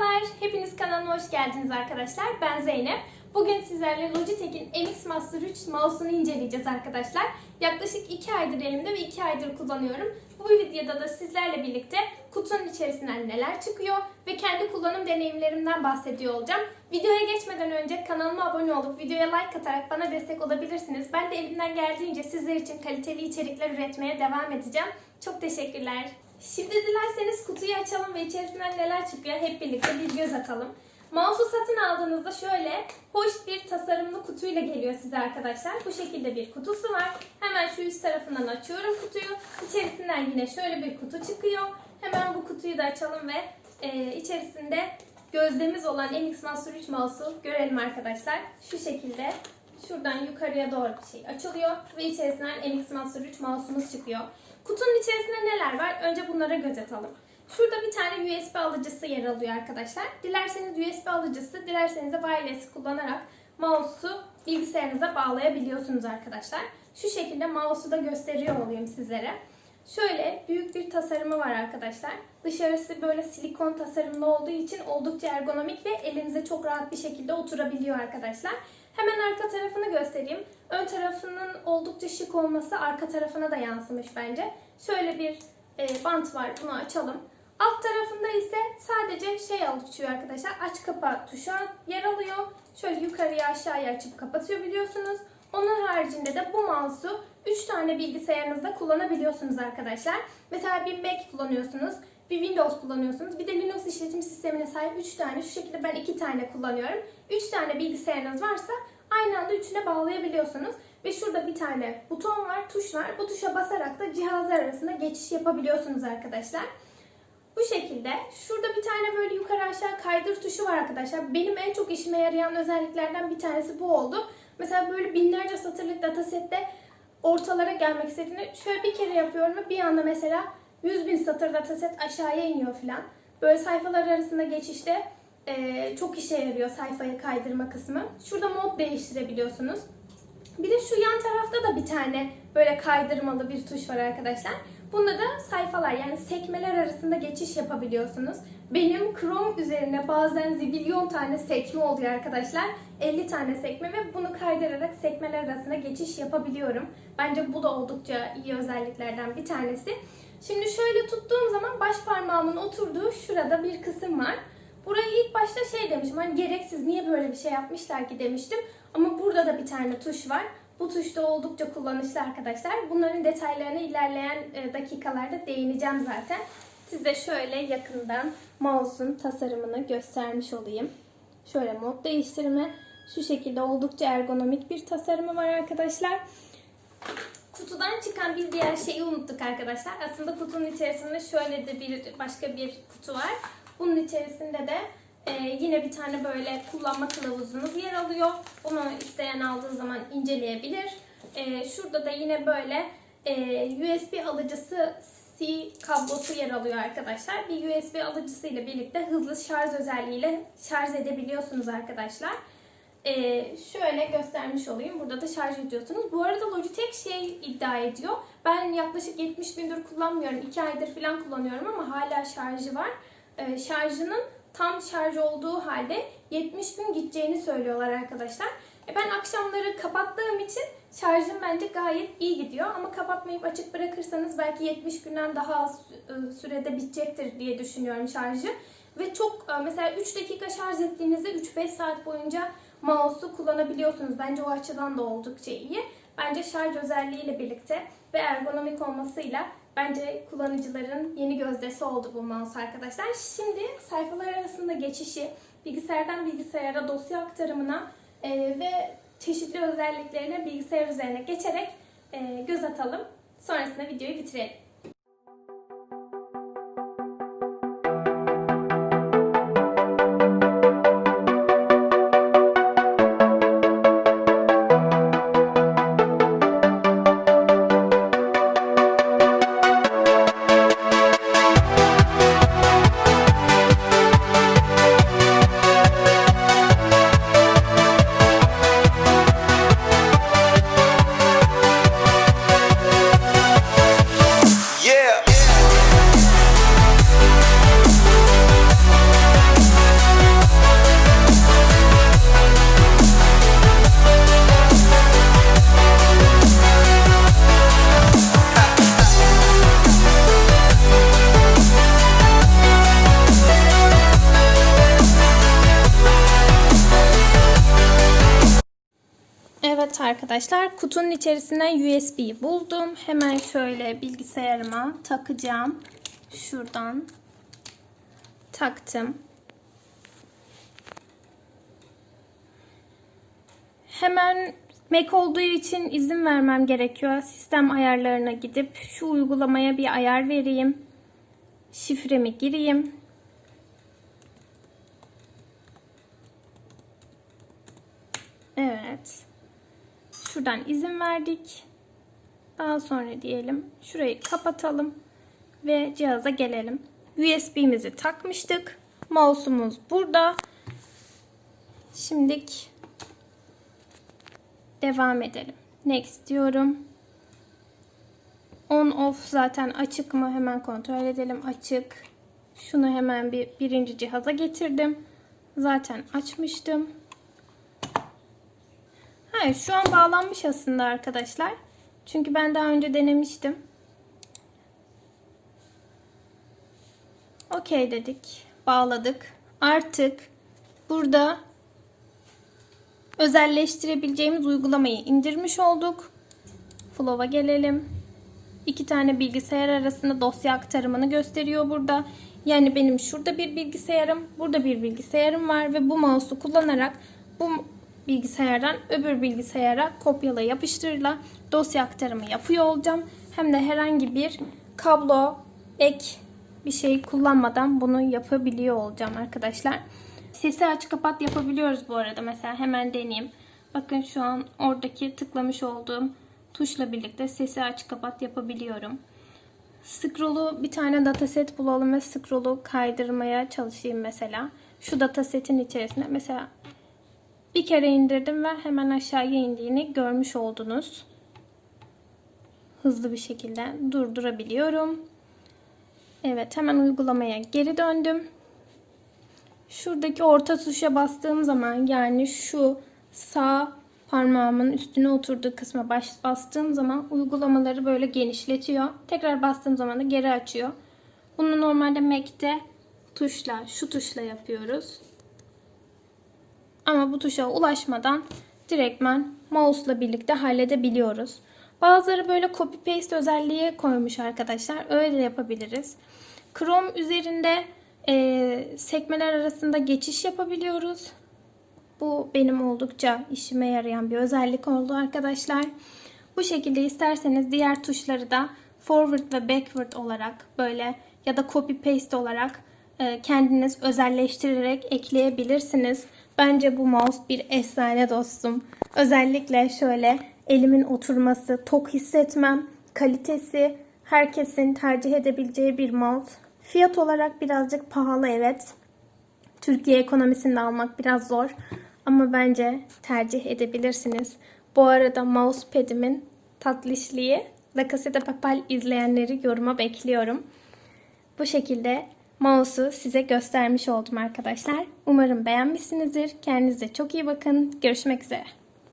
Merhabalar, hepiniz kanalıma hoş geldiniz arkadaşlar. Ben Zeynep. Bugün sizlerle Logitech'in MX Master 3 mouse'unu inceleyeceğiz arkadaşlar. Yaklaşık 2 aydır elimde ve 2 aydır kullanıyorum. Bu videoda da sizlerle birlikte kutunun içerisinden neler çıkıyor ve kendi kullanım deneyimlerimden bahsediyor olacağım. Videoya geçmeden önce kanalıma abone olup videoya like atarak bana destek olabilirsiniz. Ben de elimden geldiğince sizler için kaliteli içerikler üretmeye devam edeceğim. Çok teşekkürler. Şimdi dilerseniz kutuyu açalım ve içerisinden neler çıkıyor hep birlikte bir göz atalım. Mouse'u satın aldığınızda şöyle hoş bir tasarımlı kutuyla geliyor size arkadaşlar. Bu şekilde bir kutusu var. Hemen şu üst tarafından açıyorum kutuyu. İçerisinden yine şöyle bir kutu çıkıyor. Hemen bu kutuyu da açalım ve e, içerisinde gözdemiz olan MX Master 3 mouse'u görelim arkadaşlar. Şu şekilde şuradan yukarıya doğru bir şey açılıyor ve içerisinden MX Master 3 mouse'umuz çıkıyor. Kutunun içerisinde neler var? Önce bunlara göz atalım. Şurada bir tane USB alıcısı yer alıyor arkadaşlar. Dilerseniz USB alıcısı, dilerseniz de wireless kullanarak mouse'u bilgisayarınıza bağlayabiliyorsunuz arkadaşlar. Şu şekilde mouse'u da gösteriyor olayım sizlere. Şöyle büyük bir tasarımı var arkadaşlar. Dışarısı böyle silikon tasarımlı olduğu için oldukça ergonomik ve elinize çok rahat bir şekilde oturabiliyor arkadaşlar. Hemen arka tarafını göstereyim. Ön tarafının oldukça şık olması arka tarafına da yansımış bence. Şöyle bir e, bant var. Bunu açalım. Alt tarafında ise sadece şey açıyor arkadaşlar. Aç kapa tuşu yer alıyor. Şöyle yukarıya aşağıya açıp kapatıyor biliyorsunuz. Onun haricinde de bu mouse'u 3 tane bilgisayarınızda kullanabiliyorsunuz arkadaşlar. Mesela bir Mac kullanıyorsunuz, bir Windows kullanıyorsunuz, bir de Linux işletim sistemine sahip 3 tane. Şu şekilde ben 2 tane kullanıyorum. 3 tane bilgisayarınız varsa aynı anda üçüne bağlayabiliyorsunuz. Ve şurada bir tane buton var, tuş var. Bu tuşa basarak da cihazlar arasında geçiş yapabiliyorsunuz arkadaşlar. Bu şekilde. Şurada bir tane böyle yukarı aşağı kaydır tuşu var arkadaşlar. Benim en çok işime yarayan özelliklerden bir tanesi bu oldu. Mesela böyle binlerce satırlık datasette ortalara gelmek istediğinde şöyle bir kere yapıyorum ve bir anda mesela 100 bin satır dataset aşağıya iniyor falan. Böyle sayfalar arasında geçişte e, çok işe yarıyor sayfayı kaydırma kısmı. Şurada mod değiştirebiliyorsunuz. Bir de şu yan tarafta da bir tane böyle kaydırmalı bir tuş var arkadaşlar. Bunda da sayfalar yani sekmeler arasında geçiş yapabiliyorsunuz. Benim Chrome üzerine bazen zibilyon tane sekme oluyor arkadaşlar. 50 tane sekme ve bunu kaydırarak sekmeler arasında geçiş yapabiliyorum. Bence bu da oldukça iyi özelliklerden bir tanesi. Şimdi şöyle tuttuğum zaman baş parmağımın oturduğu şurada bir kısım var. Burayı ilk başta şey demişim hani gereksiz niye böyle bir şey yapmışlar ki demiştim. Ama burada da bir tane tuş var. Bu tuş da oldukça kullanışlı arkadaşlar. Bunların detaylarına ilerleyen e, dakikalarda değineceğim zaten. Size şöyle yakından mouse'un tasarımını göstermiş olayım. Şöyle mod değiştirme. Şu şekilde oldukça ergonomik bir tasarımı var arkadaşlar. Kutudan çıkan bir diğer şeyi unuttuk arkadaşlar. Aslında kutunun içerisinde şöyle de bir başka bir kutu var. Bunun içerisinde de ee, yine bir tane böyle kullanma kılavuzunuz yer alıyor. Bunu isteyen aldığı zaman inceleyebilir. Ee, şurada da yine böyle e, USB alıcısı C kablosu yer alıyor arkadaşlar. Bir USB alıcısı ile birlikte hızlı şarj özelliğiyle şarj edebiliyorsunuz arkadaşlar. Ee, şöyle göstermiş olayım. Burada da şarj ediyorsunuz. Bu arada Logitech şey iddia ediyor. Ben yaklaşık 70 gündür kullanmıyorum. 2 aydır falan kullanıyorum ama hala şarjı var. Ee, şarjının tam şarj olduğu halde 70 gün gideceğini söylüyorlar arkadaşlar. E ben akşamları kapattığım için şarjım bence gayet iyi gidiyor. Ama kapatmayıp açık bırakırsanız belki 70 günden daha az e, sürede bitecektir diye düşünüyorum şarjı. Ve çok e, mesela 3 dakika şarj ettiğinizde 3-5 saat boyunca mouse'u kullanabiliyorsunuz. Bence o açıdan da oldukça iyi. Bence şarj özelliğiyle birlikte ve ergonomik olmasıyla bence kullanıcıların yeni gözdesi oldu bu mouse arkadaşlar. Şimdi sayfalar arasında geçişi, bilgisayardan bilgisayara dosya aktarımına e, ve çeşitli özelliklerine bilgisayar üzerine geçerek e, göz atalım. Sonrasında videoyu bitirelim. Arkadaşlar kutunun içerisinden USB buldum. Hemen şöyle bilgisayarıma takacağım. Şuradan taktım. Hemen Mac olduğu için izin vermem gerekiyor. Sistem ayarlarına gidip şu uygulamaya bir ayar vereyim. Şifremi gireyim. Evet. Şuradan izin verdik. Daha sonra diyelim şurayı kapatalım ve cihaza gelelim. USB'mizi takmıştık. Mouse'umuz burada. Şimdilik devam edelim. Next diyorum. On off zaten açık mı? Hemen kontrol edelim. Açık. Şunu hemen bir birinci cihaza getirdim. Zaten açmıştım. Hayır, şu an bağlanmış aslında arkadaşlar. Çünkü ben daha önce denemiştim. Okey dedik. Bağladık. Artık burada özelleştirebileceğimiz uygulamayı indirmiş olduk. Flow'a gelelim. İki tane bilgisayar arasında dosya aktarımını gösteriyor burada. Yani benim şurada bir bilgisayarım, burada bir bilgisayarım var ve bu mouse'u kullanarak bu bilgisayardan öbür bilgisayara kopyala yapıştırla dosya aktarımı yapıyor olacağım. Hem de herhangi bir kablo, ek bir şey kullanmadan bunu yapabiliyor olacağım arkadaşlar. Sesi aç kapat yapabiliyoruz bu arada. Mesela hemen deneyeyim. Bakın şu an oradaki tıklamış olduğum tuşla birlikte sesi aç kapat yapabiliyorum. Scroll'u bir tane dataset bulalım ve scroll'u kaydırmaya çalışayım mesela. Şu datasetin içerisinde mesela bir kere indirdim ve hemen aşağıya indiğini görmüş oldunuz. Hızlı bir şekilde durdurabiliyorum. Evet hemen uygulamaya geri döndüm. Şuradaki orta tuşa bastığım zaman yani şu sağ parmağımın üstüne oturduğu kısma bastığım zaman uygulamaları böyle genişletiyor. Tekrar bastığım zaman da geri açıyor. Bunu normalde Mac'te tuşla, şu tuşla yapıyoruz. Ama bu tuşa ulaşmadan direktmen mouse'la birlikte halledebiliyoruz. Bazıları böyle copy paste özelliği koymuş arkadaşlar. Öyle de yapabiliriz. Chrome üzerinde e, sekmeler arasında geçiş yapabiliyoruz. Bu benim oldukça işime yarayan bir özellik oldu arkadaşlar. Bu şekilde isterseniz diğer tuşları da forward ve backward olarak böyle ya da copy paste olarak e, kendiniz özelleştirerek ekleyebilirsiniz. Bence bu mouse bir efsane dostum. Özellikle şöyle elimin oturması, tok hissetmem, kalitesi herkesin tercih edebileceği bir mouse. Fiyat olarak birazcık pahalı evet. Türkiye ekonomisinde almak biraz zor. Ama bence tercih edebilirsiniz. Bu arada mousepad'imin tatlışlığı La Casa de Papel izleyenleri yoruma bekliyorum. Bu şekilde mouse'u size göstermiş oldum arkadaşlar. Umarım beğenmişsinizdir. Kendinize çok iyi bakın. Görüşmek üzere.